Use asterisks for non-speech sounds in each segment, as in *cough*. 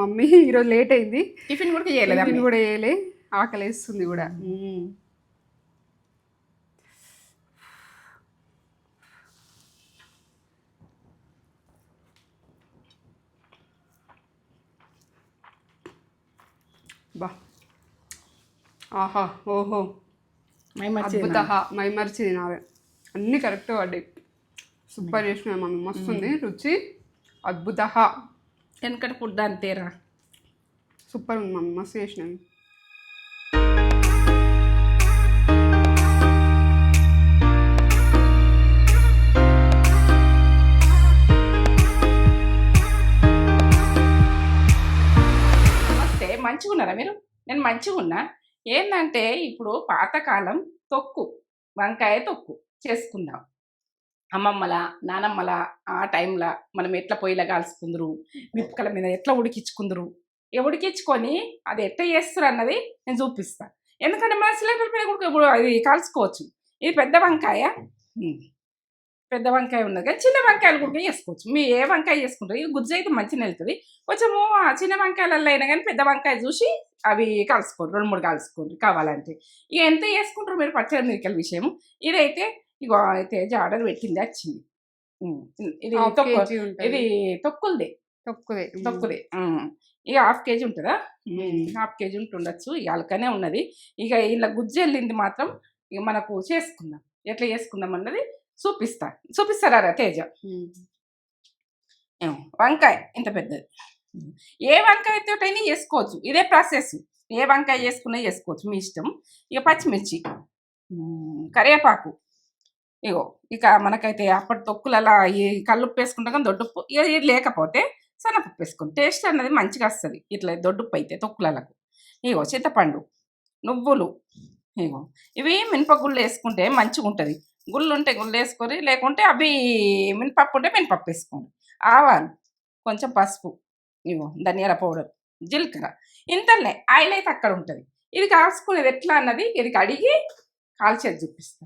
Mummy ఈరోజు late అయింది. Tiffin కూడా చేయలేదు టిఫిన్ కూడా వేయలే ఆకలి వేస్తుంది కూడా. బా. ఆహా ఓహో. మై మర్చి అద్భుత మైమర్చి తినాలి అన్నీ కరెక్ట్ పడ్డాయి సూపర్ చేసిన మమ్మీ మస్తు ఉంది. రుచి అద్భుత. వెనకటి ఫుడ్ అంతేరా. సూపర్ ఉంది మమ్మీ మస్తు చేసినవి నమస్తే మంచిగా ఉన్నారా మీరు? నేను మంచిగా ఉన్నా ఏంటంటే ఇప్పుడు పాతకాలం తొక్కు వంకాయ తొక్కు చేసుకుందాం. అమ్మమ్మల నానమ్మల ఆ టైంలో మనం ఎట్లా పొయ్యిలో కాల్చుకుందరు? మిప్పకల మీద ఎట్లా ఉడికించుకుందరు ఇక ఉడికించుకొని అది ఎట్లా చేస్తారు అన్నది నేను చూపిస్తాను ఎందుకంటే మన సిలిండర్ మీద కూడా ఇప్పుడు అది కాల్చుకోవచ్చు. ఇది పెద్ద వంకాయ. పెద్ద వంకాయ ఉన్నది కానీ చిన్న వంకాయలు కూడా చేసుకోవచ్చు. మీరు ఏ వంకాయ చేసుకుంటారు ఇది గుజ్జు అయితే మంచిగా వెళ్తుంది. కొంచెము చిన్న వంకాయలలో అయినా కానీ పెద్ద వంకాయ చూసి అవి కలుసుకోండి రెండు మూడు కలుసుకోండి కావాలంటే. ఇక ఎంత వేసుకుంటారు మీరు పచ్చడి మిరికల విషయం ఇదైతే ఇగో అయితే ఆర్డర్ పెట్టింది వచ్చింది. ఇది ఇది తొక్కులదే. తొక్కుదే. ఉమ్. ఇక హాఫ్ కేజీ ఉంటుందా? హాఫ్ కేజీ ఉంటుండొచ్చు ఇక అలకనే ఉన్నది. ఇక ఇలా గుజ్జు వెళ్ళింది మాత్రం ఇక మనకు చేసుకుందాం. ఎట్లా చేసుకుందాం అన్నది చూపిస్తా. చూపిస్తారా తేజ? వంకాయ ఇంత పెద్దది. ఏ వంకాయతోటైనా చేసుకోవచ్చు. ఇదే ప్రాసెస్ ఏ వంకాయ చేసుకున్నా చేసుకోవచ్చు మీ ఇష్టం. ఇక పచ్చిమిర్చి. కరివేపాకు. ఇగో ఇక మనకైతే అప్పటి తొక్కులలో ఈ కల్లుప్పు వేసుకుంటాం కానీ దొడ్డుప్పు ఇక ఇది లేకపోతే సన్నపప్పు వేసుకుని టేస్ట్ అన్నది మంచిగా వస్తుంది. ఇట్లా దొడ్డుప్పు అయితే తొక్కులకు ఇగో చింతపండు నువ్వులు ఇగో ఇవి మినపగుళ్ళు వేసుకుంటే మంచిగా ఉంటుంది. గుళ్ళు ఉంటే గుళ్ళు వేసుకొని లేకుంటే అవి మినపప్పు ఉంటే మినపప్పు వేసుకోండి. ఆవాలు కొంచెం పసుపు ఇగో ధనియాల పౌడర్ జీలకర్ర ఇంతలే ఆయిల్ అయితే అక్కడ ఉంటుంది. ఇది కాల్చుకునేది ఎట్లా అన్నది ఇది కడిగి కాల్చేది చూపిస్తా.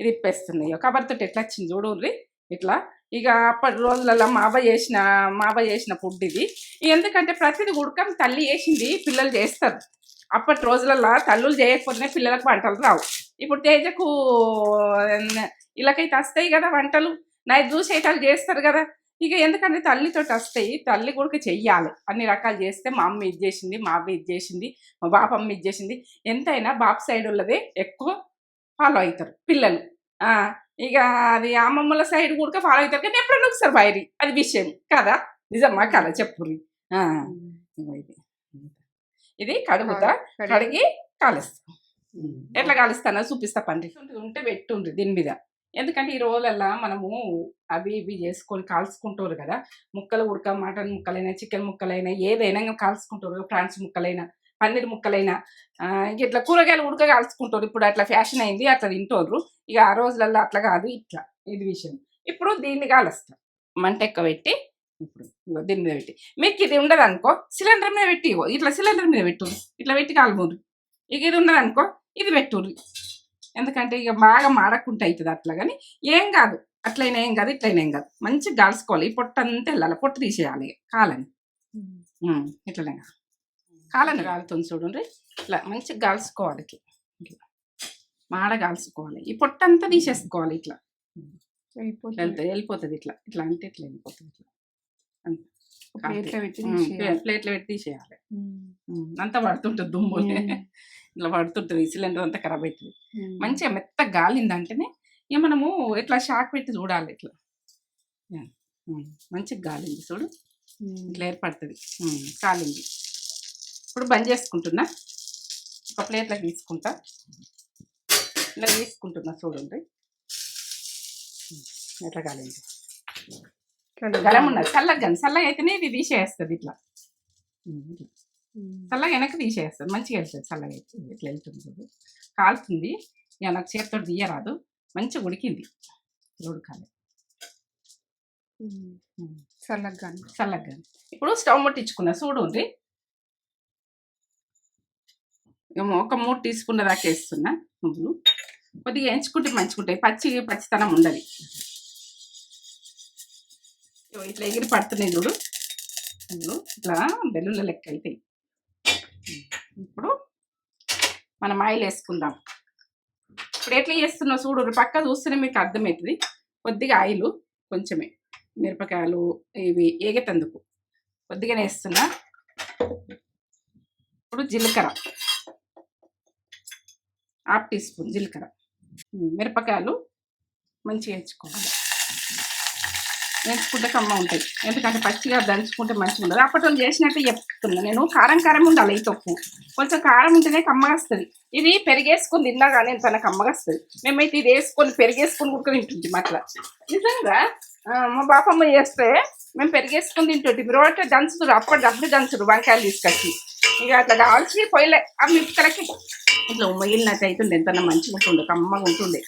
ఇది ఇప్పేస్తుంది ఇక ఎట్లా వచ్చింది చూడండి ఇట్లా ఇక అప్పటి రోజులలో మా అవ్వ చేసిన మా అవ్వ చేసిన ఫుడ్ ఇది. ఎందుకంటే ప్రతిది ఉడకం తల్లి చేసింది పిల్లలు చేస్తారు. అప్పటి రోజులలో తల్లులు చేయకపోతేనే పిల్లలకు వంటలు రావు. ఇప్పుడు తేజకు ఇలాకైతే వస్తాయి కదా వంటలు. నైట్ జ్యూస్ అయితే చేస్తారు కదా. ఇక ఎందుకంటే తల్లితో వస్తాయి. తల్లి కూడా చెయ్యాలి. అన్ని రకాలు చేస్తే మా అమ్మ ఇది చేసింది మా అవ్వ ఇది చేసింది మా బాపమ్మ ఇది చేసింది. ఎంతైనా బాప్ సైడ్ ఉన్నదే ఎక్కువ ఫాలో అవుతారు పిల్లలు. ఆ, ఇక అది అమ్మమ్మల సైడ్ కూడా ఫాలో అవుతారు కానీ ఎప్పుడన్నా ఒకసారి బయరి అది విషయం. కదా? నిజమ్మా కదా? చెప్పుర్రి. ఇది. ఇది కడుగుతా కడిగి- కాలుస్తా. ఎట్లా కాలుస్తానో చూపిస్తా పండి. ఉంటే పెట్టుండ్రి దీని మీద. ఎందుకంటే ఈ రోజులల్లా మనము అవి ఇవి చేసుకొని కాల్చుకుంటారు కదా? ముక్కలు ఉడక మటన్ ముక్కలైనా చికెన్ ముక్కలైనా ఏదైనా కాల్చుకుంటారు ఫ్రాన్స్ ముక్కలైనా. పన్నీర్ ముక్కలైనా. ఇట్లా కూరగాయలు ఉడక కాల్చుకుంటారు ఇప్పుడు అట్లా ఫ్యాషన్ అయింది అట్లా తింటారు ఇక ఆ రోజులల్లో అట్లా కాదు ఇట్లా ఇది విషయం. ఇప్పుడు దీన్ని కాలుస్తాం. మంట ఎక్కువ పెట్టి ఇప్పుడు దీని మీద పెట్టి. మీకు ఇది ఉండదు అనుకో సిలిండర్ మీద పెట్టి ఇట్లా సిలిండర్ మీద పెట్టు ఇట్లా పెట్టి కాలుమూరు ఇక ఇది ఉండదు అనుకో ఇది పెట్టుర్రి. ఎందుకంటే ఇక బాగా మాడకుంటే అవుతుంది అట్లా కానీ ఏం కాదు. అట్లయినా ఏం కాదు ఇట్లయినా ఏం కాదు. మంచిగా గాల్చుకోవాలి ఈ పొట్టు అంతా వెళ్ళాలి. పొట్టు తీసేయాలి కాలని. ఇట్లనే కాలని కాలుతుంది చూడండి. ఇట్లా మంచిగా గాల్చుకోవాలి ఇట్లా. ఇట్లా. మాడ గాల్చుకోవాలి ఈ పొట్టు అంతా తీసేసుకోవాలి ఇట్లా. వెళ్తే వెళ్ళిపోతుంది ఇట్లా. ఇట్లా అంటే ఇట్లా వెళ్ళిపోతుంది ఇట్లా. ప్లేట్లో పెట్టి. ప్లేట్లో పెట్టి తీసేయాలి. అంతా పడుతుంటుంది దుమ్ము ఇట్లా పడుతుంటుంది. సిలిండర్ అంతా ఖరాబ్ అవుతుంది. మంచిగా మెత్త గాలిందంటేనే ఇక మనము ఇట్లా షాక్ పెట్టి చూడాలి ఇట్లా. మంచిగా గాలింది చూడు. ఇట్లా ఏర్పడుతుంది. కాలింది. ఇప్పుడు బంద్ చేసుకుంటున్నా. ఒక ప్లేట్లోకి తీసుకుంటా. ఇలా తీసుకుంటున్నా చూడండి. ఎట్లా కాలింది? గరం ఉన్నది. చల్లగా కానీ చల్లగా అయితేనే ఇది తీసేస్తుంది ఇట్లా. చల్లగా వెనక్కి తీసేస్తుంది. మంచిగా వెళ్తుంది చల్లగా అయితే. ఇట్లా వెళ్తుంది కాలుతుంది. ఇక నాకు చేతితో తీయరాదు. మంచిగా ఉడికింది. ఉడకాలి. చల్లగా చల్లగా ఇప్పుడు స్టవ్ ముట్టించుకున్నా. చూడు ఉంది ఒక మూడు టీ స్పూన్ల దాకా వేస్తున్నా నువ్వులు. కొద్దిగా ఎంచుకుంటే మంచుకుంటాయి పచ్చి పచ్చితనం ఉండదు. ఇగో ఇట్లా ఎగిరి పడుతున్నాయి చూడు. ఇట్లా బెల్లుల లెక్క అవుతాయి ఇప్పుడు మనం ఆయిల్ వేసుకుందాం. ఇప్పుడు ఎట్లా చేస్తున్నావు చూడు పక్క చూస్తేనే మీకు అర్థమవుతుంది. కొద్దిగా ఆయిల్ కొంచెమే. మిరపకాయలు ఇవి ఏగేటందుకు. కొద్దిగానే వేస్తున్నా. ఇప్పుడు జీలకర్ర. హాఫ్ టీ స్పూన్ జీలకర్ర. మిరపకాయలు మంచిగా వేయించుకోవాలి. వేయించుకుంటే కమ్మ ఉంటాయి. ఎందుకంటే పచ్చిగా దంచుకుంటే మంచిగా ఉండదు. అప్పటి వాళ్ళు చేసినట్టు చెప్తున్నా నేను. కారం కారం ఉండాలి ఈ తప్పు. కొంచెం కారం ఉంటేనే కమ్మగా వస్తుంది. ఇది పెరిగేసుకొని తిన్నా కానీ తన కమ్మగా వస్తుంది. మేమైతే ఇది వేసుకొని పెరిగేసుకొని కూడా తింటుంది అట్లా. నిజంగా? మా బాపమ్మ చేస్తే మేము పెరిగేసుకొని తింటుంది మీరు దంచుతురు దంచుతురు అప్పటికప్పుడు దంచురు వంకాయలు తీసుకొచ్చి. ఇక అట్లా కావాల్సి పోయిలే. ఆ మిరపకాయలకి ఇట్లా ఉమ్మగిలినట్టు అవుతుంది ఎంత మంచిగా ఉంటుండే కమ్మగా ఉంటుండే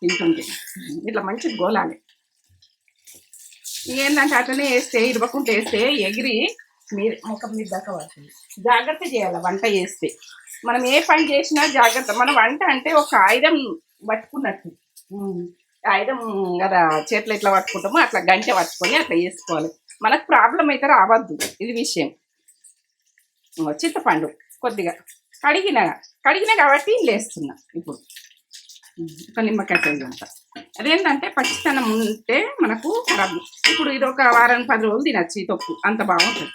తింటుండే. ఇట్లా మంచిగా గోలాలి. ఏంటంటే అట్లనే వేస్తే ఇరవకుంటే వేస్తే ఎగిరి మీరు ముఖం మీద దాకా పడుతుంది. జాగ్రత్త చేయాలి వంట చేస్తే. మనం ఏ పని చేసినా జాగ్రత్త. మన వంట అంటే ఒక ఆయుధం పట్టుకున్నట్టు. ఆయుధం కదా చేతిలో ఎట్లా పట్టుకుంటామో అట్లా గంట పట్టుకొని అట్లా చేసుకోవాలి. మనకు ప్రాబ్లం అయితే రావద్దు ఇది విషయం. చింతపండు కొద్దిగా. కడిగిన కడిగిన కాబట్టి లేస్తున్నా ఇప్పుడు. ఒక నిమ్మకాయ సైజు అంత అదేంటంటే పచ్చితనం ఉంటే మనకు ఖరాబ్ ఇప్పుడు ఇది ఒక వారం పది రోజులు తినచ్చు ఈ తొక్కు అంత బాగుంటుంది.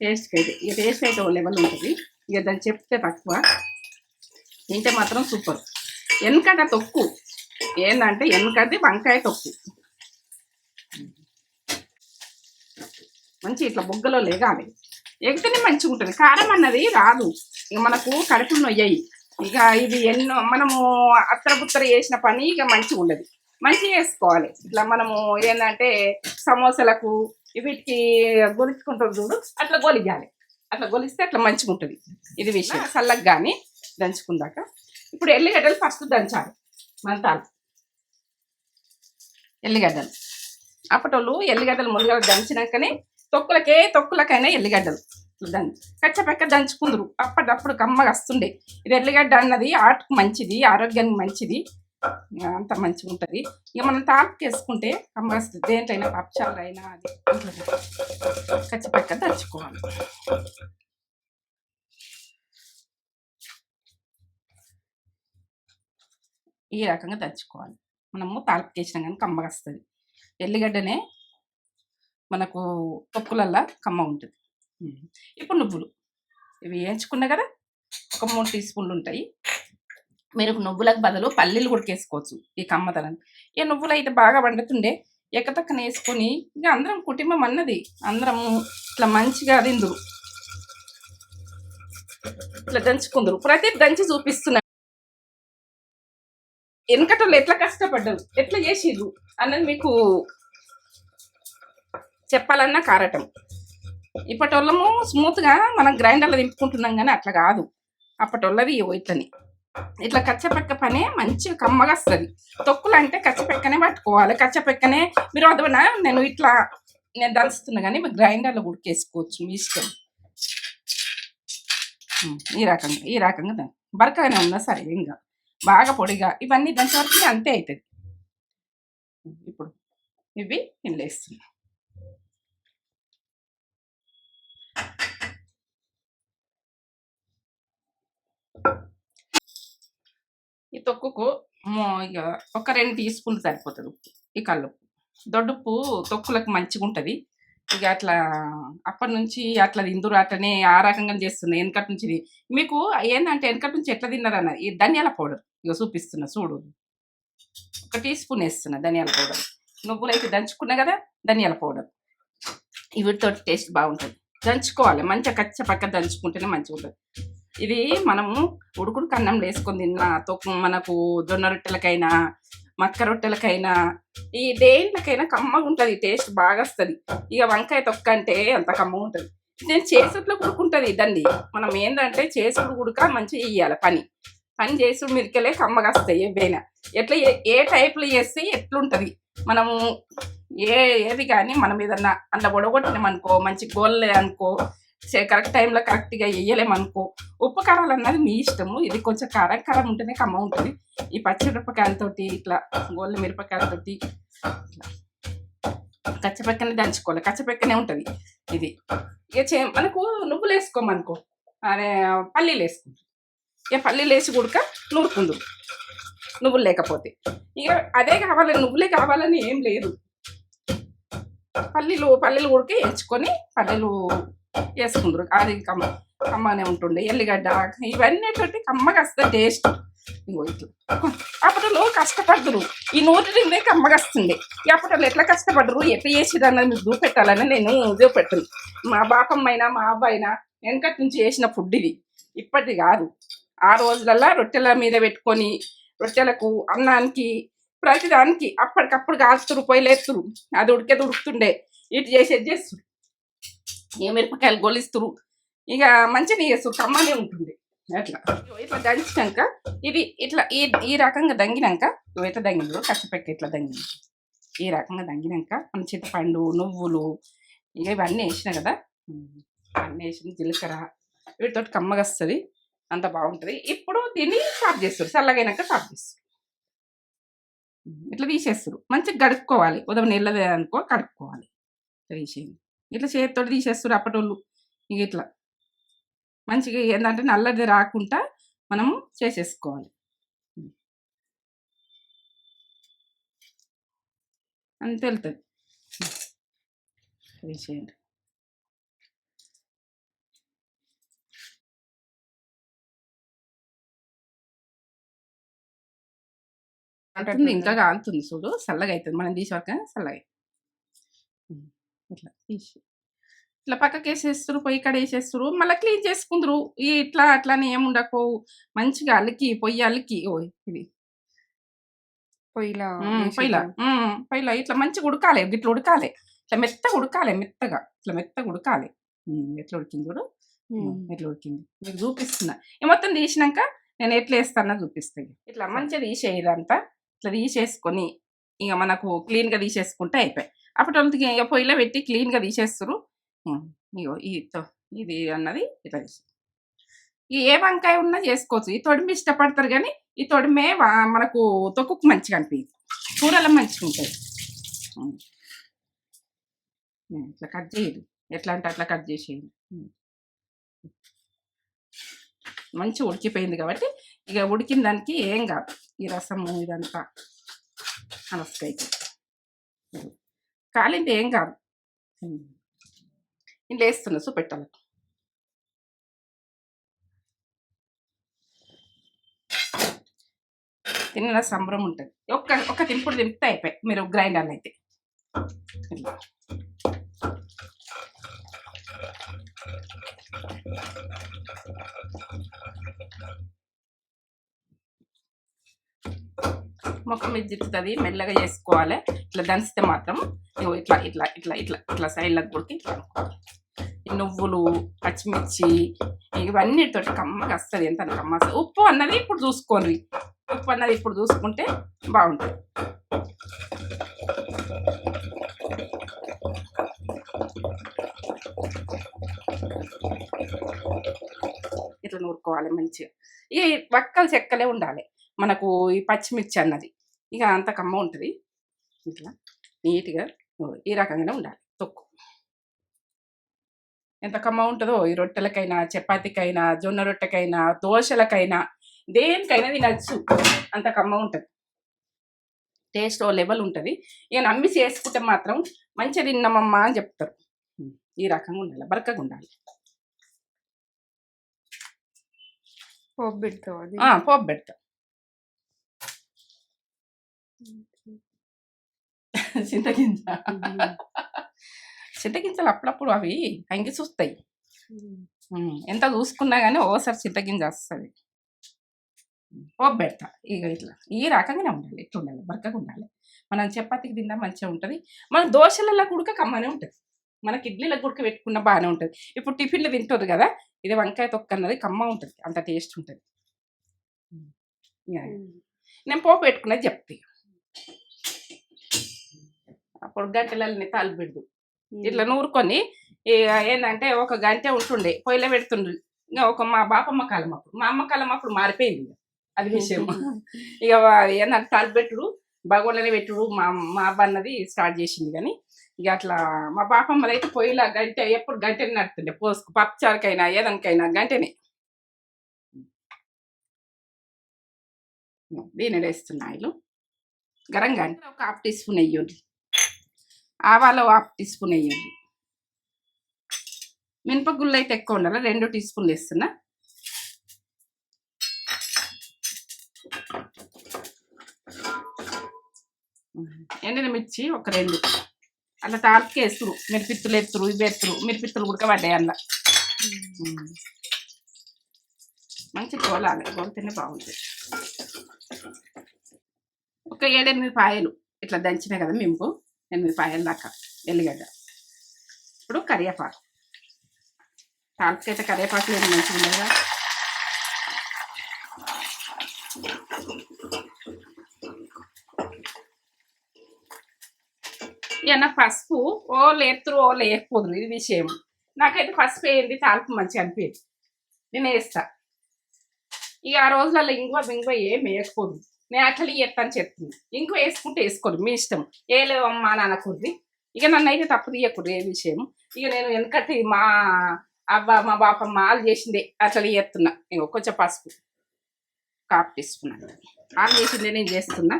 టేస్ట్కి అయితే ఇక టేస్ట్ అయితే ఓ లెవెల్ ఉంటుంది. ఇక దాన్ని చెప్తే తక్కువ. తింటే మాత్రం సూపర్. వెనకట తొక్కు. ఏంటంటే వెనకది వంకాయ తొక్కు. మంచి ఇట్లా బుగ్గలో లేగాలి. ఎగితేనే మంచిగా ఉంటుంది. కారం అన్నది రాదు. ఇక మనకు కడుపులు నొయ్యాయి. ఇక ఇది ఎన్నో మనము అత్తర బుత్తర చేసిన పని ఇక మంచిగా ఉండదు. మంచిగా చేసుకోవాలి. ఇట్లా మనము ఏంటంటే సమోసాలకు వీటికి గొలుచుకుంటారు చూడు అట్లా గొలిగాలి అట్లా గొలిస్తే అట్లా మంచిగా ఉంటుంది. ఇది విషయం. చల్లగా కానీ దంచుకుందాక. ఇప్పుడు ఎల్లిగడ్డలు ఫస్ట్ దంచాలి. మంతాలు ఎల్లిగడ్డలు. అప్పటోళ్ళు ఎల్లిగడ్డలు ముందుగా దంచినాకనే తొక్కులకే తొక్కులకైనా ఎల్లిగడ్డలు. కచ్చపెక్క దంచుకుందరు. అప్పటికప్పుడు కమ్మగా వస్తుండే. ఇది ఎల్లిగడ్డ అన్నది ఆటకు మంచిది ఆరోగ్యానికి మంచిది. అంత మంచిగా ఉంటుంది. ఇక మనం తాపుకి వేసుకుంటే కమ్మగా వస్తుంది. దేంట్లైనా పక్షాలు అది కచ్చపెక్క దంచుకోవాలి. ఈ రకంగా దంచుకోవాలి. మనము తాలింపు వేసినాం కానీ కమ్మగా వస్తుంది. ఎల్లిగడ్డనే మనకు పప్పులల్లా కమ్మ ఉంటుంది. ఇప్పుడు నువ్వులు. ఇవి వేయించుకున్నా కదా ఒక మూడు టీ స్పూన్లు ఉంటాయి. మీరు నువ్వులకు బదులు పల్లీలు కూడా వేసుకోవచ్చు ఈ కమ్మతనం ఈ నువ్వులు అయితే బాగా వండుతుండే ఎక్కతక్కన వేసుకొని ఇక అందరం కుటుంబం అన్నది. అందరం ఇట్లా మంచిగా తిందురు. ఇట్లా దంచుకుందరు. ప్రతి దంచి చూపిస్తున్నా. వెనకటోళ్ళు ఎట్లా కష్టపడ్డారు? ఎట్లా చేసిర్రు? అన్నది మీకు చెప్పాలన్నా కారటం. ఇప్పటోళ్ళము స్మూత్గా మనం గ్రైండర్లో దింపుకుంటున్నాం కానీ అట్లా కాదు. అప్పటోళ్ళది ఇట్లని ఇట్లా కచ్చపెక్క పనే మంచిగా కమ్మగా వస్తుంది. తొక్కులు అంటే కచ్చపెక్కనే పట్టుకోవాలి. కచ్చపెక్కనే మీరు అదవన నేను ఇట్లా నేను దంచుతున్నా కానీ మీరు గ్రైండర్లో ఉడికేసుకోవచ్చు మీ ఇష్టం. ఈ రకంగా ఈ రకంగా బరకగానే ఉన్నా సరే ఇంకా బాగా పొడిగా ఇవన్నీ దంచే వరకు అంతే అవుతుంది ఇప్పుడు ఇవి ఇందులో ఈ తొక్కుకు ఇక ఒక రెండు టీ స్పూన్లు సరిపోతుంది ఉప్పు ఈ కల్లుప్పు. దొడ్డుప్పు తొక్కులకు మంచిగా ఉంటుంది ఇక అట్లా అప్పటి నుంచి అట్లా ఇందురు అట్లనే ఆ రకంగా చేస్తున్నాయి వెనకటి నుంచి ఇది. మీకు ఏంటంటే వెనకటి నుంచి ఎట్లా తిన్నారన్న ఈ ధనియాల పౌడర్. ఇక చూపిస్తున్నా చూడు. ఒక టీ స్పూన్ వేస్తున్నా ధనియాల పౌడర్. నువ్వులు అయితే దంచుకున్నా కదా ధనియాల పౌడర్. వీటితో టేస్ట్ బాగుంటుంది. దంచుకోవాలి. మంచిగా కచ్చ పక్క దంచుకుంటేనే మంచిగా ఉంటుంది ఇది మనము ఉడుకుడు కన్నం వేసుకొని తిన్నా తొక్కు మనకు జొన్న రొట్టెలకైనా మక్క రొట్టెలకైనా ఈ దేంట్లకైనా కమ్మగా ఉంటుంది టేస్ట్ బాగా వస్తుంది. ఇక వంకాయ తొక్క అంటే అంత కమ్మగా ఉంటుంది. నేను చేసుట్లో కుడుకుంటుంది దాన్ని మనం ఏంటంటే చేసుడు ఉడక మంచిగా ఇవ్వాలి పని. పని చేసుడు మిరికలే కమ్మగా వస్తాయి ఏవైనా ఎట్లా ఏ- టైప్లో చేస్తే ఎట్లుంటుంది. మనము ఏ ఏది కానీ మనం ఏదన్నా అంత పొడగొట్టినాం అనుకో మంచి గోల్లే అనుకో కరెక్ట్ టైంలో కరెక్ట్గా వేయలేమనుకో ఉప్పు కారాలు అన్నది మీ ఇష్టము. ఇది కొంచెం కారం కారం ఉంటేనే కమ్మ ఉంటుంది. ఈ పచ్చిమిరపకాయలతోటి ఇట్లా గోళ్ళ మిరపకాయలతోటి ఇట్లా కచ్చపెక్కనే దంచుకోవాలి. కచ్చపెక్కనే ఉంటుంది ఇది. ఇక చే మనకు నువ్వులు వేసుకోమనుకో. అదే పల్లీలు వేసుకుంటాం. ఇక పల్లీలు వేసి కుడక నూరుకుందు నువ్వులు లేకపోతే. ఇక అదే కావాలని నువ్వులే కావాలని ఏం లేదు. పల్లీలు పల్లీలు ఉడికి వేయించుకొని పల్లీలు వేసుకుందరు. అది కమ్మ కమ్మనే ఉంటుండే ఎల్లిగడ్డ ఇవన్నీ కమ్మగా వస్తుంది టేస్ట్. అప్పట్లో కష్టపడ్డరు. ఈ నోటి తిందే కమ్మగా అప్పట్లో ఎట్లా కష్టపడ్డరు? ఎట్లా చేసిరు అన్నది చూపెట్టాలని నేను చూపెట్టను మా బాపమ్మ అయినా మా అబ్బాయినా వెనకటి నుంచి చేసిన ఫుడ్ ఇది. ఇప్పటిది కాదు. ఆ రోజులల్లా రొట్టెల మీద పెట్టుకొని రొట్టెలకు అన్నానికి ప్రతిదానికి అప్పటికప్పుడు కాల్చుతురు పొయ్యిలేస్తురు అది ఉడికేది ఉడుకుతుండే. ఇటు చేసేది చేస్తురు ఏ మిరపకాయలు గొలిస్తురు. ఇక మంచిగా చేస్తారు కమ్మనే ఉంటుంది. అట్లా. ఇట్లా దంచినాక ఇది ఇట్లా ఈ ఈ రకంగా దంగినాక ఇవి ఎట్లా దంగిందో కష్టపెట్టి ఇట్లా దంగింది ఈ రకంగా దంగినాక మన చింతపండు నువ్వులు ఇక ఇవన్నీ వేసిన కదా. అన్నీ వేసిన జీలకర్ర వీటితో కమ్మగా వస్తుంది అంత బాగుంటుంది. ఇప్పుడు దీన్ని సాఫ్ చేస్తారు చల్లగైనాక సాఫ్ చేస్తారు. ఇట్లా తీసేస్తారు. మంచిగా గడుక్కోవాలి ఉదయం నీళ్ళదే అనుకో కడుక్కోవాలి. తీసేయండి. ఇట్లా చేతితో తీసేస్తారు అప్పటోళ్ళు. ఇక ఇట్లా. మంచిగా ఏంటంటే నల్లది రాకుండా మనము చేసేసుకోవాలి. అంతే వెళ్తుంది. తీసేయండి అంటుంది ఇంకా కాలుతుంది. చూడు చల్లగా అవుతుంది మనం తీసేవరక చల్లగా ఉమ్, ఇట్లా తీసి ఇట్లా పక్కకి వేసేస్తారు పొయ్యి కాడ వేసేస్తారు మళ్ళీ క్లీన్ చేసుకుందరు. ఈ ఇట్లా అట్లానే ఏమి ఉండకపోవు. మంచిగా అలికి పొయ్యి అలికి. ఓ ఇది. పొయ్యిలా పొయ్యిలా. పొయ్యిలా ఇట్లా మంచిగా ఉడకాలి ఇట్లా ఉడకాలి. ఇట్లా మెత్తగా ఉడకాలి మెత్తగా. ఇట్లా మెత్తగా ఉడకాలి. ఎట్లా ఉడికింది చూడు. ఎట్లా ఉడికింది? మీకు చూపిస్తున్నా. ఈ మొత్తం తీసినాక నేను ఎట్లా వేస్తానో చూపిస్తాను ఇట్లా మంచిగా తీసేయాలి అంతా ఇట్లా తీసేసుకొని ఇక మనకు క్లీన్గా తీసేసుకుంటే అయిపోయి. అప్పుడు వాళ్ళకి ఇక పొయ్యిలో పెట్టి క్లీన్గా తీసేస్తారు ఇగో ఈ ఇది అన్నది ఇట్లా తీసి ఈ ఏ వంకాయ ఉన్నా చేసుకోవచ్చు. ఈ తొడిమి ఇష్టపడతారు కానీ ఈ తొడిమే మనకు తొక్కుకు మంచిగా అనిపించదు కూరలో మంచిగా ఉంటుంది. ఇట్లా కట్ చేయదు ఎట్లా అంటే అట్లా కట్ చేసేయండి. మంచి ఉడికిపోయింది కాబట్టి ఇక ఉడికిన దానికి ఏం కాదు. ఈ రసము ఇదంతా అనస్కైతే కాలింది ఏం కాదు. ఉమ్. ఇంట్లో వేస్తున్నా చూపెట్టాలి. తిన్న సంబరం ఉంటుంది. ఒక్క ఒక్క తింపుడు తింపితే అయిపోయి మీరు గ్రైండర్లు అయితే ముఖం మొక్క మెల్లగా చేసుకోవాలి. ఇట్లా దంచితే మాత్రం ఇట్లా ఇట్లా ఇట్లా ఇట్లా ఇట్లా సైడ్లకు కొడితే ఇట్లా అనుకోవాలి. నువ్వులు పచ్చిమిర్చి ఇవన్నిటితో కమ్మగా వస్తుంది ఎంత కమ్మ ఉప్పు అన్నది ఇప్పుడు చూసుకోండి. ఉప్పు అన్నది ఇప్పుడు చూసుకుంటే బాగుంటుంది. ఇట్లా నూరుకోవాలి మంచిగా. ఈ వక్కలు చెక్కలే ఉండాలి. మనకు ఈ పచ్చిమిర్చి అన్నది ఇక అంత కమ్మ ఉంటుంది. ఇట్లా నీట్గా ఈ రకంగానే ఉండాలి తొక్కు. ఎంత కమ్మ ఉంటుందో ఈ రొట్టెలకైనా చపాతీకైనా జొన్న రొట్టెకైనా దోశలకైనా దేనికైనా తినచ్చు. అంత కమ్మ ఉంటుంది. టేస్ట్ ఓ లెవెల్ ఉంటుంది. ఇక నమ్మి చేసుకుంటే మాత్రం మంచిగా తిన్నామమ్మా అని చెప్తారు. ఈ రకంగా ఉండాలి బరకగా ఉండాలి. పోపు పెడతావు ఆ, పోపు పెడతా. చింతగింజ. చింతగింజలు అప్పుడప్పుడు అవి అంగి చూస్తాయి. ఎంత చూసుకున్నా కానీ ఓసారి చింతగింజ వస్తుంది. పోపు పెడతా. ఇక ఇట్లా. ఈ రకంగానే ఉండాలి. ఇట్లా ఉండాలి. బరకగా ఉండాలి. మనం చపాతీకి తిన్నా మంచిగా ఉంటుంది. మన దోశలలో కుడక కమ్మనే ఉంటుంది. మనకి ఇడ్లీలకు కుడక పెట్టుకున్న బాగానే ఉంటుంది. ఇప్పుడు టిఫిన్లు తింటుంది కదా ఇది వంకాయ తొక్క అన్నది కమ్మ ఉంటుంది. అంత టేస్ట్ ఉంటుంది. నేను పోపు పెట్టుకునేది చెప్తాను అప్పుడు గంటలన్నీ తాలు పెడదు ఇట్లా నూరుకొని ఏంటంటే ఒక గంట ఉంటుండే పొయ్యిలో పెడుతుండ్రు ఇంకా ఒక మా బాపమ్మ కాలం అప్పుడు. మా అమ్మ కాలం అప్పుడు మారిపోయింది. అది విషయం *laughs* ఇక ఏంటంటే తాలు పెట్టుడు భగవాన్లనే పెట్టుడు మా మా అన్నది స్టార్ట్ చేసింది కానీ ఇక అట్లా మా పాపమ్మది అయితే పొయ్యిలా గంట ఎప్పుడు గంటనే నడుతుండే పోసుకు పప్పుచారుకైనా ఏదానికైనా గంటనే. దీని వేస్తున్నా ఆయిల్. గరం గంట ఒక హాఫ్ టీ స్పూన్ వేయండి ఆవాలు హాఫ్ టీ స్పూన్ వేయండి. మినపగుళ్ళు అయితే ఎక్కువ ఉండాలి? రెండు టీ స్పూన్లు వేస్తున్నా. ఎండిన మిర్చి ఒక రెండు. అట్లా తాలికి వేస్తురు. మిరపిత్తులు ఎత్తురు ఇవి ఎత్తురు మిరపిత్తులు ఉడకబడ్డాయి అలా మంచి గోలాలి. గోలితేనే బాగుంటుంది ఒక ఏడెనిమిది పాయలు ఇట్లా దంచినాయి కదా మేము ఎనిమిది పాయల దాకా ఎల్లిగడ్డ. ఇప్పుడు కరివేపాకు. తాలికైతే కరివేపాకు లేదు మంచిగా ఉండేదా ఏమన్నా పసుపు ఓ లేతురు ఓ లేకపోదు ఇది విషయం. నాకైతే పసుపు వేయండి తాలింపు మంచిగా అనిపించదు నేను వేస్తా. ఇక ఆ రోజులలో ఇంకో బింగువ ఏం వేయకపోదు నేను అట్లా ఎత్తాను చెప్తుంది. ఇంకో వేసుకుంటే వేసుకోండి మీ ఇష్టం. ఏ లేవమ్మా అని అనకూడదు ఇక నన్ను అయితే తప్పు తీయకూడదు ఏ విషయం ఇక నేను వెనకటి మా అబ్బా మా బాప వాళ్ళు చేసిందే అట్లా చేస్తున్నా. ఇంకో కొంచెం పసుపు కాపు తీసుకున్నాను వాళ్ళు చేసిందే నేను చేస్తున్నా.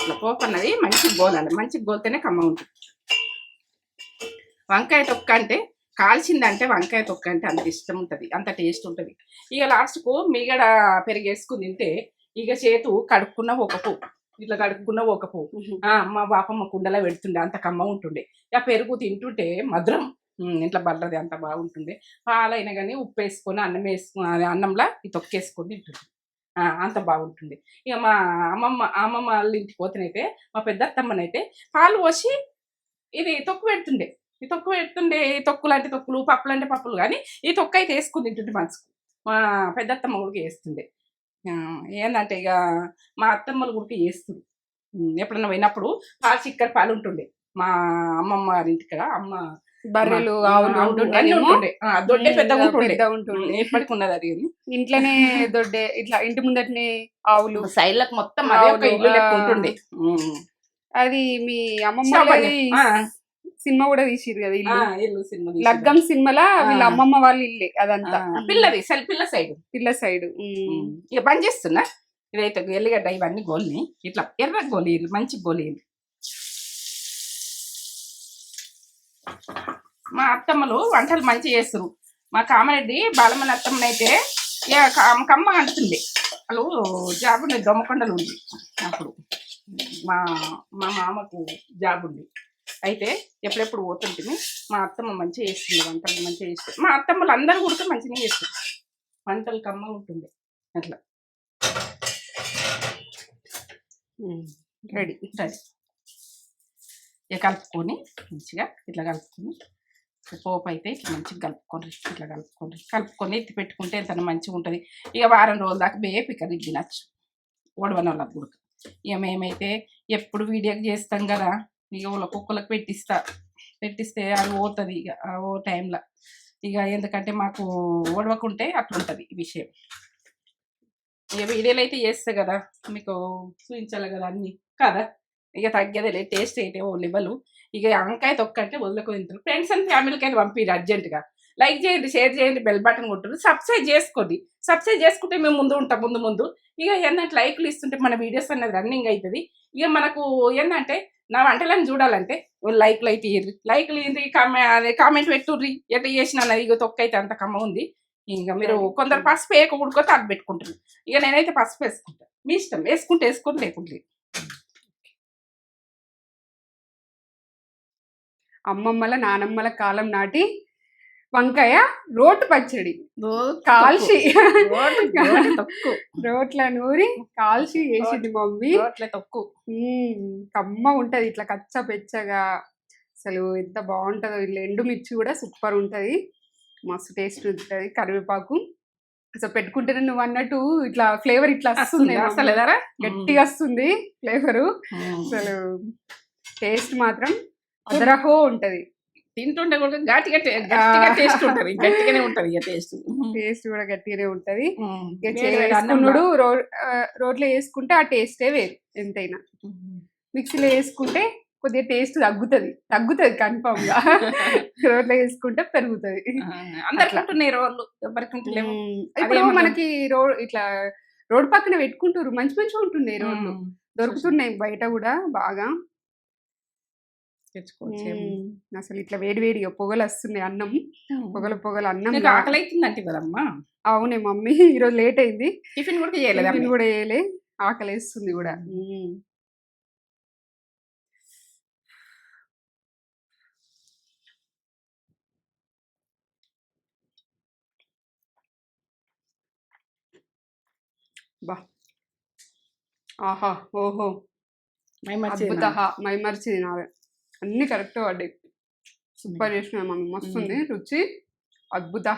ఇట్లా పోపు అన్నది మంచిగా గోలాలి మంచిగా గోలితేనే కమ్మ ఉంటుంది. వంకాయ తొక్క అంటే కాల్చిందంటే వంకాయ తొక్క అంటే అంత ఇష్టం ఉంటుంది అంత టేస్ట్ ఉంటుంది ఇక లాస్ట్కు మీగడ పెరిగేసుకుని తింటే ఇక చేతు కడుక్కున్న ఒక పువ్వు ఇట్లా కడుక్కున్న ఒక పువ్వు ఆ, మా బాపమ్మ కుండలో పెడుతుండే అంత కమ్మ ఉంటుండే. ఇక పెరుగు తింటుంటే మధురం. ఇంట్లో బల్లది అంత బాగుంటుంది పాలైనా కానీ ఉప్పు వేసుకొని అన్నం వేసుకుని అన్నంలా ఈ తొక్కేసుకొని తింటుంది అంత బాగుంటుంది ఇక మా అమ్మమ్మ అమ్మమ్మ వాళ్ళ ఇంటికి పోతేనైతే మా పెద్ద అత్తమ్మనైతే పాలు పోసి ఇది తొక్కు పెడుతుండే. ఈ తొక్కు పెడుతుండే ఈ తొక్కు లాంటి తొక్కులు పప్పులు అంటే పప్పులు కానీ ఈ తొక్కు అయితే వేసుకుని తింటుండే మనసుకు. మా పెద్ద అత్తమ్మ కూడా వేస్తుండే ఆ, ఏందంటే ఇక మా అత్తమ్మలు కూడా వేస్తుంది ఎప్పుడన్నా పోయినప్పుడు పాలు చిక్కర పాలు ఉంటుండే. మా అమ్మమ్మ గారి ఇంటికి అమ్మ బర్రెలు ఆవులు దొడ్డే పెద్దగా ఉంటుండే. ఎప్పటికి ఉన్నది అది ఇంట్లోనే దొడ్డే ఇట్లా ఇంటి ముందటనే ఆవులు సైడ్లకు మొత్తం ఇల్లు. ఉంటుండే. అది మీ అమ్మమ్మ సినిమా కూడా తీసిరు కదా ఇల్లు? సినిమా. లగ్గం సినిమాలా వీళ్ళ. అమ్మమ్మ వాళ్ళ ఇల్లే అదంతా. పిల్లది సెల్ పిల్ల సైడ్. పిల్ల సైడ్ ఇక బంద్ చేస్తున్నా. ఇదైతే ఎల్లిగడ్డ ఇవన్నీ గోల్ని ఇట్లా ఎర్ర గోలీలు మంచి గోలీలు మా అత్తమ్మలు వంటలు మంచిగా చేస్తారు మా కామారెడ్డి బాలమని అత్తమ్మని అయితే కమ్మ అంటుంది. వాళ్ళు జాబ్ ఉంది దొమ్మకొండలు ఉంది. అప్పుడు మా మా మామకు జాబ్ ఉంది అయితే ఎప్పుడెప్పుడు పోతుంటుంది మా అత్తమ్మ మంచిగా చేస్తుంది వంటలు మంచిగా చేస్తుంది. మా అత్తమ్మలు అందరూ కూడా మంచిగా చేస్తారు వంటలు కమ్మ ఉంటుంది. అట్లా. Ready ready. ఇక కలుపుకొని మంచిగా ఇట్లా కలుపుకొని పోపు అయితే ఇట్లా మంచిగా కలుపుకొని ఇట్లా కలుపుకొని కలుపుకొని ఎత్తి పెట్టుకుంటే ఎంత మంచిగా ఉంటుంది. ఇక వారం రోజుల దాకా బేపి కర్రీ తినచ్చు ఓడవన వాళ్ళకు కూడా. ఇక మేమైతే ఎప్పుడు వీడియోకి చేస్తాం కదా. ఇక వాళ్ళ కుక్కలకు పెట్టిస్తా. పెట్టిస్తే అది పోతుంది ఇక ఓ టైంలో. ఇక ఎందుకంటే మాకు ఓడవకుంటే అట్లుంటుంది ఈ విషయం. ఇక వీడియోలు అయితే చేస్తా కదా మీకు చూపించాలి కదా అన్నీ. కదా? ఇక తగ్గేదేలే టేస్ట్ అయితే ఓ లెవెలు. ఇక వంకాయ తొక్కంటే వదులుకొని తింటారు. ఫ్రెండ్స్ అండ్ ఫ్యామిలీకి అయితే పంపిరు అర్జెంటుగా. లైక్ చేయండి షేర్ చేయండి బెల్ బటన్ కొట్టరు. సబ్స్క్రైబ్ చేసుకోండి. సబ్స్క్రైబ్ చేసుకుంటే మేము ముందు ఉంటాం ముందు ముందు. ఇక ఏంటంటే లైక్లు ఇస్తుంటే మన వీడియోస్ అన్నది రన్నింగ్ అవుతుంది. ఇక మనకు ఏంటంటే నా వంటలను చూడాలంటే లైక్లు అయితే ఇయ్యరు లైక్లు ఇయ్యండి కామె అదే కామెంట్ పెట్టుర్రి. ఎట్లా చేసిన అన్నది ఇక తొక్క అయితే అంత కమ్మ ఉంది. ఇంకా మీరు కొందరు పసుపు వేయక ఉడుకోతే అది పెట్టుకుంటారు ఇక నేనైతే పసుపు వేసుకుంటా. మీ ఇష్టం. వేసుకుంటే వేసుకుంటే లేకుంటే లేదు. అమ్మమ్మల నానమ్మల కాలం నాటి వంకాయ రోటు పచ్చడి. కాల్చి. రోట్ల నూరి కాల్చి వేసింది మమ్మీ. రోట్ల తొక్కు మ్మ్. కమ్మ ఉంటది ఇట్లా కచ్చ పెచ్చగా. అసలు ఎంత బాగుంటుందో. ఇట్లా ఎండుమిర్చి కూడా సూపర్ ఉంటది. మస్తు టేస్ట్ ఉంటుంది కరివేపాకు. అసలు పెట్టుకుంటేనే నువ్వు అన్నట్టు ఇట్లా ఫ్లేవర్ ఇట్లా వస్తుంది అసలు గట్టిగా వస్తుంది ఫ్లేవరు. అసలు టేస్ట్ మాత్రం అదరహో ఉంటది. తింటుంటే కూడా గట్టిగా గట్టిగా టేస్ట్ ఉంటది. గట్టిగానే ఉంటది ఇక టేస్ట్. *laughs* టేస్ట్ కూడా గట్టిగానే ఉంటది. చేసుకున్నాడు రోట్లో వేసుకుంటే ఆ టేస్టే వేరు ఎంతైనా. మిక్సీలో వేసుకుంటే కొద్దిగా టేస్ట్ తగ్గుతుంది. తగ్గుతుంది కన్ఫామ్గా *laughs* రోట్లో వేసుకుంటే పెరుగుతుంది. అందరికి అట్లా. ఉంటున్నాయి రోళ్ళు. ఎవరికి ఉంటలేవు. మ్మ్. ఇప్పుడు అదేమన్నా- మనకి రోడ్ ఇట్లా రోడ్ పక్కన పెట్టుకుంటారు మంచి మంచిగా ఉంటున్నాయి రోడ్లు. దొరుకుతున్నాయి బయట కూడా బాగా. తెచ్చుకోవచ్చు. అసలు ఇట్లా వేడి వేడిగా పొగలు వస్తున్నాయి అన్నం. పొగలు పొగలు అన్నం ఆకలి అవుతుందంటే కదమ్మా అవునే మమ్మీ ఈరోజు లేట్ అయింది. టిఫిన్ కూడా చేయలేదా టిఫిన్ కూడా వేయలే ఆకలి వేస్తుంది కూడా. బా. ఆహా ఓహో. అద్భుత మైమర్చి తినాలి అన్ని కరెక్ట్ పడ్డాయి సూపర్ చేసిన మమ్మీ మస్తు ఉంది. రుచి అద్భుత.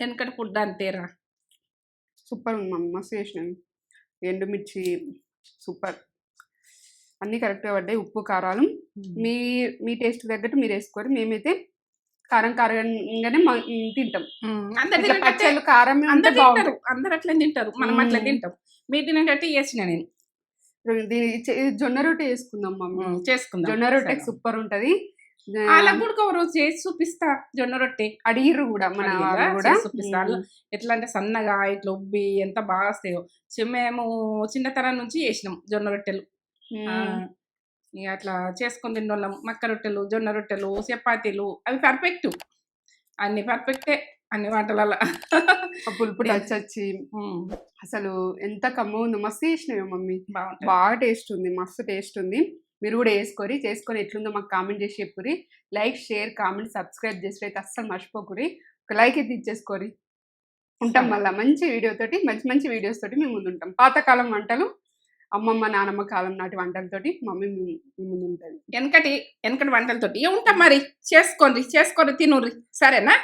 వెనకటి ఫుడ్ అంతేరా. సూపర్ ఉంది మమ్మీ మస్తు చేసినవి ఎండుమిర్చి సూపర్. అన్ని కరెక్ట్గా పడ్డాయి. ఉప్పు కారాలు. మీ మీ టేస్ట్ తగ్గట్టు మీరు వేసుకోరు మేమైతే కారం కారంగానే తింటాం. అందరు పచ్చళ్ళు కారం అందరు తింటారు. అందరు అట్లా తింటారు. మనం అట్లా. తింటాం. మీరు తినేటట్టు చేసిన నేను. జొన్న రొట్టె వేసుకుందాం మమ్మీ మ్మ్. చేసుకుందాం జొన్న రొట్టె. సూపర్ ఉంటది వాళ్ళకు కూడా ఒక రోజు చేసి చూపిస్తా జొన్న రొట్టె అడిగిర్రు కూడా మన? వాళ్ళు కూడా చూపిస్తా. ఎట్లా అంటే సన్నగా ఇట్లా ఉబ్బి ఎంత బాగా వస్తాయో మేము చిన్నతనం నుంచి చేసినాం జొన్న రొట్టెలు. ఇక అట్లా చేసుకొని తిన్నోళ్ళం మక్క రొట్టెలు జొన్న రొట్టెలు చపాతీలు అవి పర్ఫెక్ట్ అన్ని పర్ఫెక్టే అన్ని వంటలలో పులుపు టచ్ వచ్చి అసలు ఎంత కమ్మ ఉందో మస్తు చేసినాయి మమ్మీ. బాగా టేస్ట్ ఉంది మస్తు టేస్ట్ ఉంది మీరు కూడా వేసుకోరి చేసుకొని ఎట్లుందో మాకు కామెంట్ చేసి చెప్పురి. లైక్ షేర్ కామెంట్ సబ్స్క్రైబ్ చేసి అయితే అస్సలు మర్చిపోకురి. ఒక లైక్ అయితే ఇచ్చేసుకోరి. ఉంటాం. మళ్ళీ మంచి వీడియో తోటి మంచి మంచి వీడియోస్ తోటి మేము ముందు ఉంటాం. పాతకాలం వంటలు అమ్మమ్మ నానమ్మ కాలం నాటి వంటలతోటి మమ్మీ ముందు ఉంటుంది. వెనకటి వెనకటి వంటలతోటి ఉంటాం మరి. చేసుకోండి చేసుకొని తినుర్రి. సరేనా?